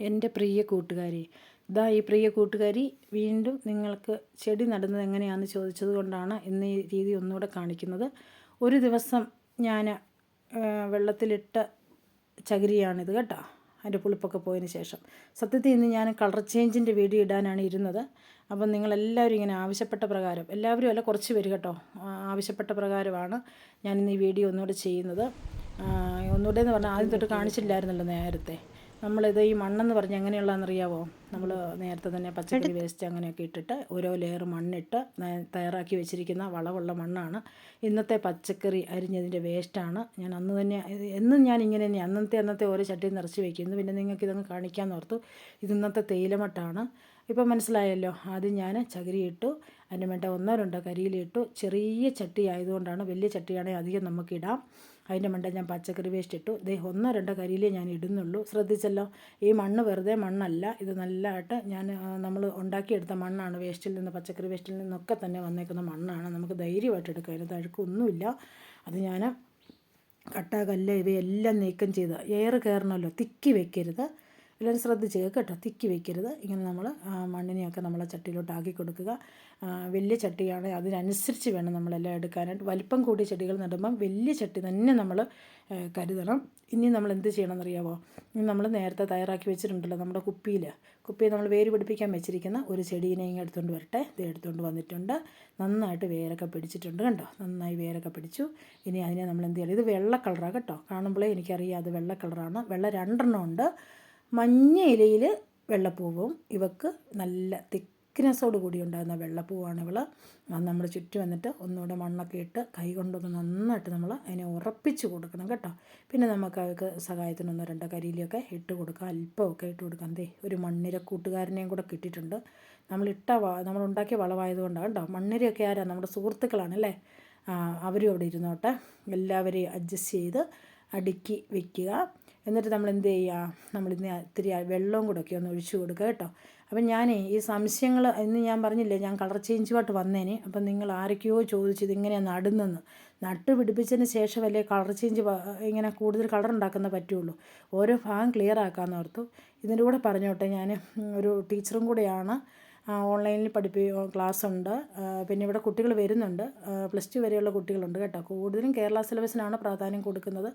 എന്റെ പ്രിയ കൂട്ടുകാരി. ഇതാ ഈ പ്രിയ കൂട്ടുകാരി വീണ്ടും നിങ്ങൾക്ക് ചെടി നടുന്നത് എങ്ങനെയാണെന്ന് ചോദിച്ചത് കൊണ്ടാണ് ഇന്ന് ഈ രീതി ഒന്നുകൂടെ കാണിക്കുന്നത്. ഒരു ദിവസം ഞാൻ വെള്ളത്തിലിട്ട ചകിരിയാണിത് കേട്ടോ അതിന്റെ പുളിപ്പൊക്കെ പോയതിന് ശേഷം. സത്യത്തിൽ ഇന്ന് ഞാൻ കളർ ചേഞ്ചിന്റെ വീഡിയോ ഇടാനാണ് ഇരുന്നത്. അപ്പം നിങ്ങളെല്ലാവരും ഇങ്ങനെ ആവശ്യപ്പെട്ട പ്രകാരം എല്ലാവരും അല്ല കുറച്ച് പേര് കേട്ടോ ആവശ്യപ്പെട്ട പ്രകാരമാണ് ഞാനിന്ന് ഈ വീഡിയോ ഒന്നുകൂടെ ചെയ്യുന്നത്. ഒന്നുകൂടെ എന്ന് പറഞ്ഞാൽ ആദ്യം തൊട്ട് കാണിച്ചില്ലായിരുന്നല്ലോ നേരത്തെ. നമ്മളിത് ഈ മണ്ണെന്ന് പറഞ്ഞാൽ എങ്ങനെയുള്ളതെന്നറിയാവോ? നമ്മൾ നേരത്തെ തന്നെ പച്ചക്കറി വേസ്റ്റ് അങ്ങനെയൊക്കെ ഇട്ടിട്ട് ഓരോ ലെയർ മണ്ണിട്ട് തയ്യാറാക്കി വെച്ചിരിക്കുന്ന വളവുള്ള മണ്ണാണ്. ഇന്നത്തെ പച്ചക്കറി അരിഞ്ഞതിന്റെ വേസ്റ്റാണ് ഞാൻ അന്ന് തന്നെ എന്നും ഞാൻ ഇങ്ങനെ തന്നെ അന്നത്തെ അന്നത്തെ ഓരോ ചട്ടി നിറച്ച് വയ്ക്കുന്നു പിന്നെ നിങ്ങൾക്ക് ഇതൊന്ന് കാണിക്കാൻ ഓർത്തു. ഇത് ഇന്നത്തെ തേയിലമട്ടാണ്. ഇപ്പം മനസ്സിലായല്ലോ ആദ്യം ഞാൻ ചകിരി ഇട്ടു അതിന് വേണ്ട ഒന്നോ രണ്ടോ കരിയിലിട്ടു ചെറിയ ചട്ടി ആയതുകൊണ്ടാണ് വലിയ ചട്ടിയാണെങ്കിൽ അധികം നമുക്കിടാം അതിന്റെ മണ്ട ഞാൻ പച്ചക്കറി വേസ്റ്റ് ഇട്ടു. ദേ ഒന്നോ രണ്ടോ കരിയിലേ ഞാൻ ഇടുന്നുള്ളൂ. ശ്രദ്ധിച്ചല്ലോ. ഈ മണ്ണ് വെറുതെ മണ്ണല്ല. ഇത് നല്ലതായിട്ട് ഞാൻ നമ്മൾ ഉണ്ടാക്കിയെടുത്ത മണ്ണാണ് വേസ്റ്റിൽ നിന്ന് പച്ചക്കറി വേസ്റ്റിൽ നിന്നൊക്കെ തന്നെ വന്നേക്കുന്ന മണ്ണാണ്. നമുക്ക് ധൈര്യമായിട്ട് എടുക്കാം. അതിന് തഴുക്കൊന്നുമില്ല. അത് ഞാൻ കട്ട ഇവയെല്ലാം നീക്കം ചെയ്ത് എയർ കയറണമല്ലോ തിക്കി വെക്കരുത്. എല്ലാവരും ശ്രദ്ധിച്ച് കേട്ടോ തിക്കി വെക്കരുത്. ഇങ്ങനെ നമ്മൾ മണ്ണിനെയൊക്കെ നമ്മൾ ചട്ടിയിലോട്ട് ആക്കി കൊടുക്കുക വലിയ ചട്ടിയാണ്. അതിനനുസരിച്ച് വേണം നമ്മളെല്ലാം എടുക്കാനായിട്ട്. വലിപ്പം കൂടിയ ചെടികൾ നടുമ്പം വലിയ ചട്ടി തന്നെ നമ്മൾ കരുതണം. ഇനി നമ്മൾ എന്ത് ചെയ്യണം ചെയ്യണമെന്നറിയാമോ ഇനി നമ്മൾ നേരത്തെ തയ്യാറാക്കി വെച്ചിട്ടുണ്ടല്ലോ നമ്മുടെ കുപ്പിയിൽ കുപ്പിയിൽ നമ്മൾ വേര് പിടിപ്പിക്കാൻ വെച്ചിരിക്കുന്ന ഒരു ചെടീനെ ഇങ്ങനെ എടുത്തുകൊണ്ട് വരട്ടെ. ഇത് എടുത്തുകൊണ്ട് വന്നിട്ടുണ്ട്. നന്നായിട്ട് വേരൊക്കെ പിടിച്ചിട്ടുണ്ട് കണ്ടോ? നന്നായി വേരൊക്കെ പിടിച്ചു. ഇനി അതിനെ നമ്മൾ എന്ത് ചെയ്യണം? ഇത് വെള്ള കളറാണ് കേട്ടോ. കാണുമ്പോഴേ എനിക്കറിയാം അത് വെള്ള കളറാണ്. വെള്ള രണ്ടെണ്ണം ഉണ്ട്. മഞ്ഞ ഇലയിൽ വെള്ളപ്പൂവും. ഇവക്ക് നല്ല തിക്നെസ്സോട് കൂടി ഉണ്ടാകുന്ന വെള്ളപ്പൂവാണ് ഇവൾ അത് നമ്മൾ ചുറ്റും വന്നിട്ട് ഒന്നുകൂടെ മണ്ണൊക്കെ ഇട്ട് കൈ കൊണ്ടൊന്ന് നന്നായിട്ട് നമ്മൾ അതിനെ ഉറപ്പിച്ച് കൊടുക്കണം കേട്ടോ. പിന്നെ നമുക്ക് അവർക്ക് സഹായത്തിന് ഒന്നോ രണ്ടോ കരിയിലൊക്കെ ഇട്ട് കൊടുക്കാം. അല്പമൊക്കെ ഇട്ട് കൊടുക്കാം. എന്തേ ഒരു മണ്ണിര കൂട്ടുകാരനെയും കൂടെ കിട്ടിയിട്ടുണ്ട്. നമ്മളിട്ട നമ്മൾ ഉണ്ടാക്കിയ വളമായതുകൊണ്ടാണ് കേട്ടോ. മണ്ണിരയൊക്കെ ആരാ? നമ്മുടെ സുഹൃത്തുക്കളാണ് അല്ലേ? അവരും അവിടെ ഇരുന്നോട്ടെ. എല്ലാവരെയും അഡ്ജസ്റ്റ് ചെയ്ത് അടുക്കി വെക്കുക. എന്നിട്ട് നമ്മൾ എന്ത് ചെയ്യുക? നമ്മൾ ഇന്ന് ഇത്തിരി വെള്ളവും കൂടെ ഒക്കെ ഒന്ന് ഒഴിച്ചു കൊടുക്കുക കേട്ടോ. അപ്പം ഞാൻ ഈ സംശയങ്ങൾ ഇന്ന് ഞാൻ പറഞ്ഞില്ലേ ഞാൻ കളർ ചേഞ്ച് ചേഞ്ചുമായിട്ട് വന്നേന്. അപ്പം നിങ്ങൾ ആരൊക്കെയോ ചോദിച്ചത് ഇങ്ങനെയാണ് നടുന്നെന്ന്. നട്ട് പിടിപ്പിച്ചതിന് ശേഷമല്ലേ കളർ ചേഞ്ച് ഇങ്ങനെ കൂടുതൽ കളർ ഉണ്ടാക്കുന്ന പറ്റുള്ളൂ. ഓരോ ഭാഗം ക്ലിയർ ആക്കാമെന്ന് ഓർത്തു. ഇതിന്റെ കൂടെ പറഞ്ഞോട്ടെ ഞാൻ ഒരു ടീച്ചറും കൂടെയാണ്. ഓൺലൈനിൽ പഠിപ്പി ക്ലാസ് ഉണ്ട് പിന്നെ ഇവിടെ കുട്ടികൾ വരുന്നുണ്ട്. പ്ലസ് ടു വരെയുള്ള കുട്ടികളുണ്ട് കേട്ടോ. കൂടുതലും കേരള സിലബസിനാണ് പ്രാധാന്യം കൊടുക്കുന്നത്.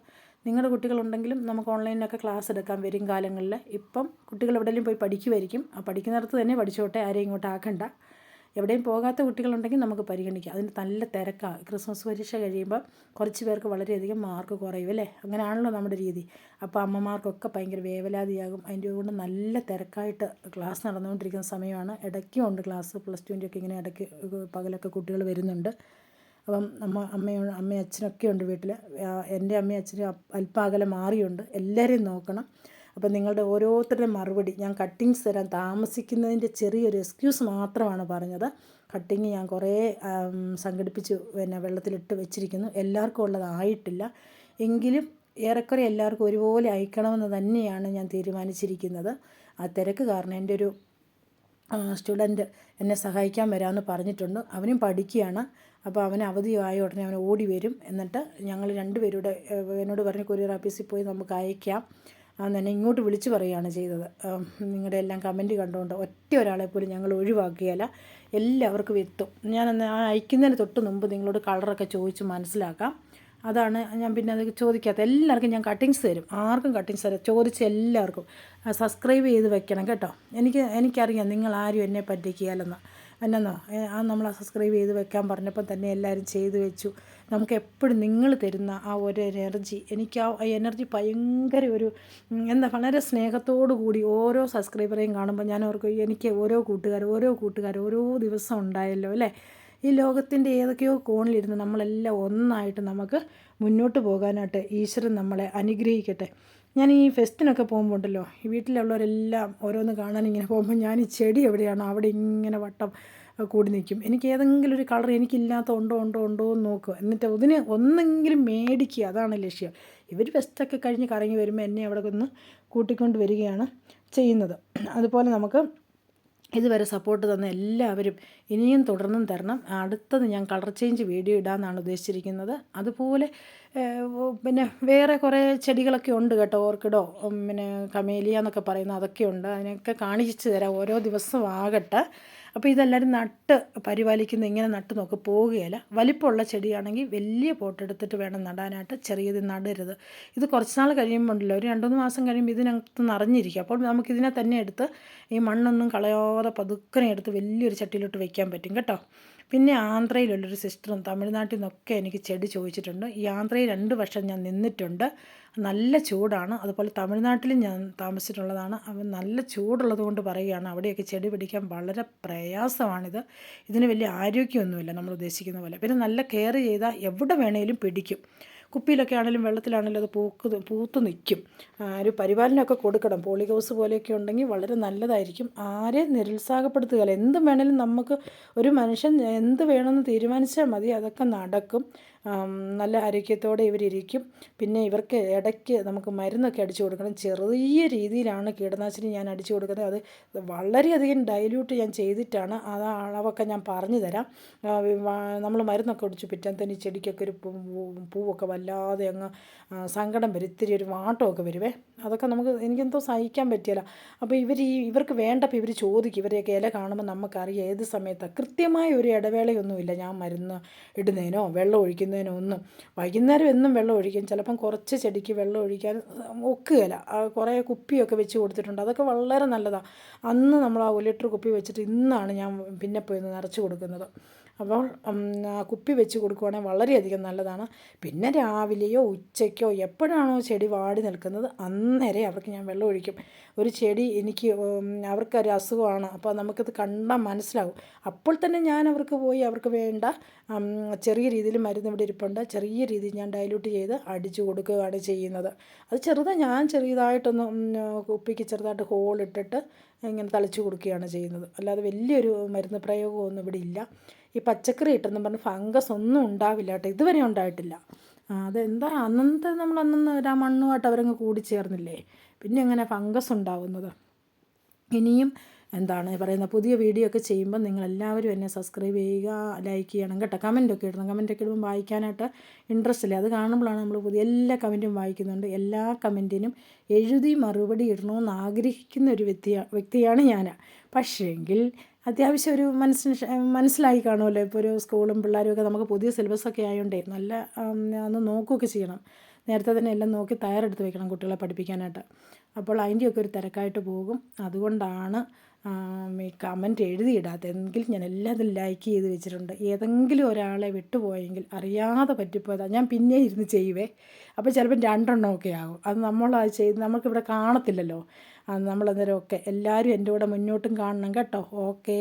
നിങ്ങളുടെ കുട്ടികളുണ്ടെങ്കിലും നമുക്ക് ഓൺലൈനിലൊക്കെ ക്ലാസ് എടുക്കാം വരും കാലങ്ങളിൽ. ഇപ്പം കുട്ടികൾ എവിടെയെങ്കിലും പോയി പഠിക്കുമായിരിക്കും ആ പഠിക്കുന്നിടത്ത് തന്നെ പഠിച്ചോട്ടെ ആരെയും ഇങ്ങോട്ട് ആക്കണ്ട. എവിടെയും പോകാത്ത കുട്ടികളുണ്ടെങ്കിൽ നമുക്ക് പരിഗണിക്കാം. അതിന് നല്ല തിരക്കാണ് ക്രിസ്മസ് പരീക്ഷ കഴിയുമ്പോൾ കുറച്ച് പേർക്ക് വളരെയധികം മാർക്ക് കുറയും അല്ലേ? അങ്ങനെയാണല്ലോ നമ്മുടെ രീതി. അപ്പോൾ അമ്മമാർക്കൊക്കെ ഭയങ്കര വേവലാതിയാകും. അതിന്റെ കൊണ്ട് നല്ല തിരക്കായിട്ട് ക്ലാസ് നടന്നുകൊണ്ടിരിക്കുന്ന സമയമാണ്. ഇടയ്ക്കും ഉണ്ട് ക്ലാസ്. പ്ലസ് ടുവിന്റെ ഒക്കെ ഇങ്ങനെ ഇടയ്ക്ക് പകലൊക്കെ കുട്ടികൾ വരുന്നുണ്ട്. അപ്പം അമ്മ അമ്മയോ അമ്മയും അച്ഛനൊക്കെ ഉണ്ട് വീട്ടിൽ എന്റെ അമ്മയും അച്ഛനും അല്പാകലം മാറിയുണ്ട്. എല്ലാവരെയും നോക്കണം. അപ്പം നിങ്ങളുടെ ഓരോരുത്തരുടെയും മറുപടി ഞാൻ കട്ടിങ്സ് തരാൻ താമസിക്കുന്നതിന്റെ ചെറിയൊരു എക്സ്ക്യൂസ് മാത്രമാണ് പറഞ്ഞത്. കട്ടിങ് ഞാൻ കുറേ സംഘടിപ്പിച്ച് പിന്നെ വെള്ളത്തിലിട്ട് വെച്ചിരിക്കുന്നു. എല്ലാവർക്കും ഉള്ളതായിട്ടില്ല. എങ്കിലും ഏറെക്കുറെ എല്ലാവർക്കും ഒരുപോലെ അയക്കണമെന്ന് തന്നെയാണ് ഞാൻ തീരുമാനിച്ചിരിക്കുന്നത്. ആ തിരക്ക് കാരണം എന്റെ ഒരു സ്റ്റുഡന്റ് എന്നെ സഹായിക്കാൻ വരാമെന്ന് പറഞ്ഞിട്ടുണ്ട്. അവനും പഠിക്കുകയാണ്. അപ്പോൾ അവന് അവധിയായ ഉടനെ അവൻ ഓടി വരും. എന്നിട്ട് ഞങ്ങൾ രണ്ടുപേരുടെ എന്നോട് പറഞ്ഞ് കൊറിയർ ഓഫീസിൽ പോയി നമുക്ക് അയക്കാം. തന്നെ ഇങ്ങോട്ട് വിളിച്ചു പറയുകയാണ് ചെയ്തത്. നിങ്ങളുടെ എല്ലാം കമന്റ് കണ്ടുകൊണ്ട് ഒറ്റ ഒരാളെ പോലും ഞങ്ങൾ ഒഴിവാക്കിയാല എല്ലാവർക്കും എത്തും. ഞാനന്ന് ആ അയക്കുന്നതിന് തൊട്ട് മുമ്പ് നിങ്ങളോട് കളറൊക്കെ ചോദിച്ച് മനസ്സിലാക്കാം. അതാണ് ഞാൻ പിന്നെ അത് ചോദിക്കാത്ത എല്ലാവർക്കും ഞാൻ കട്ടിങ്സ് തരും. ആർക്കും കട്ടിങ്സ് തരാം ചോദിച്ച എല്ലാവർക്കും. സബ്സ്ക്രൈബ് ചെയ്ത് വെക്കണം കേട്ടോ. എനിക്ക് എനിക്കറിയാം നിങ്ങൾ ആരും എന്നെ പറ്റിക്കുകയല്ലെന്ന്. എന്നോ ആ നമ്മൾ സബ്സ്ക്രൈബ് ചെയ്ത് വെക്കാൻ പറഞ്ഞപ്പോൾ തന്നെ എല്ലാവരും ചെയ്തു വെച്ചു. നമുക്ക് എപ്പോഴും നിങ്ങൾ തരുന്ന ആ ഒരു എനർജി എനിക്ക് ആ എനർജി ഭയങ്കര ഒരു എന്താ വളരെ സ്നേഹത്തോടു കൂടി ഓരോ സബ്സ്ക്രൈബറെയും കാണുമ്പോൾ ഞാൻ ഓർക്കും എനിക്ക് ഓരോ കൂട്ടുകാർ ഓരോ കൂട്ടുകാർ ഓരോ ദിവസം ഉണ്ടായല്ലോ അല്ലേ? ഈ ലോകത്തിന്റെ ഏതൊക്കെയോ കോണിലിരുന്ന് നമ്മളെല്ലാം ഒന്നായിട്ട് നമുക്ക് മുന്നോട്ട് പോകാനായിട്ട് ഈശ്വരൻ നമ്മളെ അനുഗ്രഹിക്കട്ടെ. ഞാൻ ഈ ഫെസ്റ്റിനൊക്കെ പോകുമ്പോൾ ഉണ്ടല്ലോ ഈ വീട്ടിലുള്ളവരെല്ലാം ഓരോന്ന് കാണാൻ ഇങ്ങനെ പോകുമ്പോൾ ഞാൻ ഈ ചെടി എവിടെയാണോ അവിടെ ഇങ്ങനെ വട്ടം കൂടി നിൽക്കും. എനിക്ക് ഏതെങ്കിലും ഒരു കളർ എനിക്കില്ലാത്ത ഉണ്ടോ ഉണ്ടോ ഉണ്ടോ എന്ന് നോക്കുക. എന്നിട്ട് അതിന് ഒന്നെങ്കിലും മേടിക്കുക. അതാണ് ലക്ഷ്യം. ഇവർ ഫെസ്റ്റൊക്കെ കഴിഞ്ഞ് കറങ്ങി വരുമ്പോൾ എന്നെ അവിടെ ഒന്ന് കൂട്ടിക്കൊണ്ട് വരികയാണ് ചെയ്യുന്നത്. അതുപോലെ നമുക്ക് ഇതുവരെ സപ്പോർട്ട് തന്ന എല്ലാവരും ഇനിയും തുടർന്നും തരണം. അടുത്തത് ഞാൻ കളർ ചേഞ്ച് വീഡിയോ ഇടാമെന്നാണ് ഉദ്ദേശിച്ചിരിക്കുന്നത്. അതുപോലെ പിന്നെ വേറെ കുറേ ചെടികളൊക്കെ ഉണ്ട് കേട്ടോ ഓർക്കിഡോ പിന്നെ കമേലിയ എന്നൊക്കെ പറയുന്ന അതൊക്കെ ഉണ്ട്. അതിനൊക്കെ കാണിച്ചു തരാം ഓരോ ദിവസവും ആകട്ടെ അപ്പോൾ ഇതെല്ലാവരും നട്ട് പരിപാലിക്കുന്ന ഇങ്ങനെ നട്ട് നോക്ക് പോവുകയല്ല. വലിപ്പമുള്ള ചെടിയാണെങ്കിൽ വലിയ പോട്ടെടുത്തിട്ട് വേണം നടാനായിട്ട് ചെറിയത് നടരുത്. ഇത് കുറച്ച് നാൾ കഴിയുമ്പോൾ ഉണ്ടല്ലോ ഒരു രണ്ടുമൂന്ന് മാസം കഴിയുമ്പോൾ ഇതിനകത്ത് നിറഞ്ഞിരിക്കും. അപ്പോൾ നമുക്കിതിനെ തന്നെ എടുത്ത് ഈ മണ്ണൊന്നും കളയാതെ പതുക്കനെ എടുത്ത് വലിയൊരു ചട്ടിയിലോട്ട് വെക്കാൻ പറ്റും കേട്ടോ. പിന്നെ ആന്ധ്രയിലുള്ളൊരു സിസ്റ്ററും തമിഴ്നാട്ടിൽ നിന്നൊക്കെ എനിക്ക് ചെടി ചോദിച്ചിട്ടുണ്ട്. ഈ ആന്ധ്രയിൽ രണ്ട് വർഷം ഞാൻ നിന്നിട്ടുണ്ട്. നല്ല ചൂടാണ്. അതുപോലെ തമിഴ്നാട്ടിലും ഞാൻ താമസിച്ചിട്ടുള്ളതാണ്. അപ്പം നല്ല ചൂടുള്ളത് കൊണ്ട് പറയുകയാണ് അവിടെയൊക്കെ ചെടി പിടിക്കാൻ വളരെ പ്രയാസമാണിത്. ഇതിന് വലിയ ആരോഗ്യമൊന്നുമില്ല നമ്മൾ ഉദ്ദേശിക്കുന്ന പോലെ. പിന്നെ നല്ല കെയർ ചെയ്താൽ എവിടെ വേണേലും പിടിക്കും. കുപ്പിയിലൊക്കെ ആണെങ്കിലും വെള്ളത്തിലാണെങ്കിലും അത് പൂക്ക് പൂത്ത് നിൽക്കും. ഒരു പരിപാലനമൊക്കെ കൊടുക്കണം. പോളിഹൗസ് പോലെയൊക്കെ ഉണ്ടെങ്കിൽ വളരെ നല്ലതായിരിക്കും. ആരെ നിരുത്സാഹപ്പെടുത്തുകയല്ല. എന്ത് വേണേലും നമുക്ക് ഒരു മനുഷ്യൻ എന്ത് വേണമെന്ന് തീരുമാനിച്ചാൽ മതി. അതൊക്കെ നടക്കും. നല്ല ആരോഗ്യത്തോടെ ഇവരിയ്ക്കും പിന്നെ ഇവർക്ക് ഇടയ്ക്ക് നമുക്ക് മരുന്നൊക്കെ അടിച്ചു കൊടുക്കണം. ചെറിയ രീതിയിലാണ് കീടനാശിനി ഞാൻ അടിച്ചു കൊടുക്കുന്നത്. അത് വളരെയധികം ഡൈല്യൂട്ട് ഞാൻ ചെയ്തിട്ടാണ്. അത് അളവൊക്കെ ഞാൻ പറഞ്ഞു തരാം. നമ്മൾ മരുന്നൊക്കെ അടിച്ചു പിറ്റാൻ തന്നെ ചെടിക്കൊക്കെ ഒരു പൂവൊക്കെ വല്ലാതെ അങ്ങ് സങ്കടം വരും. ഇത്തിരി ഒരു വാട്ടമൊക്കെ വരുവേ. അതൊക്കെ നമുക്ക് എനിക്കെന്തോ സഹിക്കാൻ പറ്റിയല്ല. അപ്പോൾ ഇവർ ഈ ഇവർക്ക് വേണ്ടപ്പോൾ ഇവർ ചോദിക്കും. ഇവരെയൊക്കെ ഇല കാണുമ്പോൾ നമുക്കറിയാം. ഏത് സമയത്താണ് കൃത്യമായ ഒരു ഇടവേളയൊന്നുമില്ല. ഞാൻ മരുന്ന് ഇടുന്നതിനോ വെള്ളം ഒഴിക്കുന്നതിനോ ഒന്നും വൈകുന്നേരം എന്നും വെള്ളം ഒഴിക്കും. ചിലപ്പം കുറച്ച് ചെടിക്ക് വെള്ളം ഒഴിക്കാൻ ഒക്കുകയില്ല. കുറേ കുപ്പിയൊക്കെ വെച്ച് കൊടുത്തിട്ടുണ്ട്. അതൊക്കെ വളരെ നല്ലതാണ് അന്ന് നമ്മൾ ആ ഒരു ലിറ്റർ കുപ്പി വെച്ചിട്ട് ഇന്നാണ് ഞാൻ പിന്നെ പോയി നിറച്ച് കൊടുക്കുന്നത്. അപ്പോൾ കുപ്പി വെച്ച് കൊടുക്കുവാണെങ്കിൽ വളരെയധികം നല്ലതാണ്. പിന്നെ രാവിലെയോ ഉച്ചയ്ക്കോ എപ്പോഴാണോ ചെടി വാടി നിൽക്കുന്നത് അന്നേരം അവർക്ക് ഞാൻ വെള്ളം ഒഴിക്കും. ഒരു ചെടി എനിക്ക് അവർക്കൊരു അസുഖമാണ് അപ്പോൾ നമുക്കത് കണ്ടാൽ മനസ്സിലാവും. അപ്പോൾ തന്നെ ഞാൻ അവർക്ക് പോയി അവർക്ക് വേണ്ട ചെറിയ രീതിയിൽ മരുന്ന് ഇവിടെ ഇരിപ്പുണ്ട്. ചെറിയ രീതിയിൽ ഞാൻ ഡൈല്യൂട്ട് ചെയ്ത് അടിച്ചു കൊടുക്കുകയാണ് ചെയ്യുന്നത്. അത് ചെറുതാ ഞാൻ ചെറിയതായിട്ടൊന്ന് കുപ്പിക്ക് ചെറുതായിട്ട് ഹോൾ ഇട്ടിട്ട് ഇങ്ങനെ തളിച്ചു കൊടുക്കുകയാണ് ചെയ്യുന്നത്. അല്ലാതെ വലിയൊരു മരുന്ന് പ്രയോഗമൊന്നും ഇവിടെ ഇല്ല. ഈ പച്ചക്കറി ഇട്ടെന്ന് പറഞ്ഞ് ഫംഗസ് ഒന്നും ഉണ്ടാവില്ല കേട്ടോ ഇതുവരെ ഉണ്ടായിട്ടില്ല. അതെന്താ അന്നത്തെ നമ്മൾ അന്നൊന്നും ആ മണ്ണുമായിട്ട് അവരങ്ങ് കൂടിച്ചേർന്നില്ലേ? പിന്നെ എങ്ങനെ ഫംഗസ് ഉണ്ടാവുന്നത്. ഇനിയും എന്താണ് പറയുന്ന പുതിയ വീഡിയോ ഒക്കെ ചെയ്യുമ്പോൾ നിങ്ങൾ എല്ലാവരും എന്നെ സബ്സ്ക്രൈബ് ചെയ്യുക ലൈക്ക് ചെയ്യണം കേട്ടോ. കമന്റൊക്കെ ഇടണം. കമന്റൊക്കെ ഇടുമ്പോൾ വായിക്കാനായിട്ട് ഇൻട്രസ്റ്റ് ഇല്ല? അത് കാണുമ്പോഴാണ് നമ്മൾ പുതിയ എല്ലാ കമന്റും വായിക്കുന്നുണ്ട്. എല്ലാ കമന്റിനും എഴുതി മറുപടി ഇടണമെന്ന് ആഗ്രഹിക്കുന്ന ഒരു വ്യക്തി വ്യക്തിയാണ് ഞാൻ പക്ഷേങ്കിൽ അത്യാവശ്യം ഒരു മനസ്സിന് മനസ്സിലായി കാണുമല്ലോ. ഇപ്പോൾ ഒരു സ്കൂളും പിള്ളേരും ഒക്കെ നമുക്ക് പുതിയ സിലബസ് ഒക്കെ ആയതുകൊണ്ടേ നല്ല ഒന്ന് നോക്കുകയൊക്കെ ചെയ്യണം. നേരത്തെ തന്നെ എല്ലാം നോക്കി തയ്യാറെടുത്ത് വെക്കണം കുട്ടികളെ പഠിപ്പിക്കാനായിട്ട്. അപ്പോൾ അതിന്റെയൊക്കെ ഒരു തിരക്കായിട്ട് പോകും. അതുകൊണ്ടാണ് ഈ കമന്റ് എഴുതിയിടാത്തത്. എങ്കിൽ ഞാൻ എല്ലാതും ലൈക്ക് ചെയ്ത് വെച്ചിട്ടുണ്ട്. ഏതെങ്കിലും ഒരാളെ വിട്ടുപോയെങ്കിൽ അറിയാതെ പറ്റിപ്പോയതാണ് ഞാൻ പിന്നെ ഇരുന്ന് ചെയ്യുവേ. അപ്പോൾ ചിലപ്പം രണ്ടെണ്ണമൊക്കെ ആകും. അത് നമ്മൾ അത് ചെയ്ത് നമുക്കിവിടെ കാണത്തില്ലല്ലോ. നമ്മളന്നേരം ഒക്കെ എല്ലാവരും എന്റെ കൂടെ മുന്നോട്ടും കാണണം കേട്ടോ. ഓക്കേ.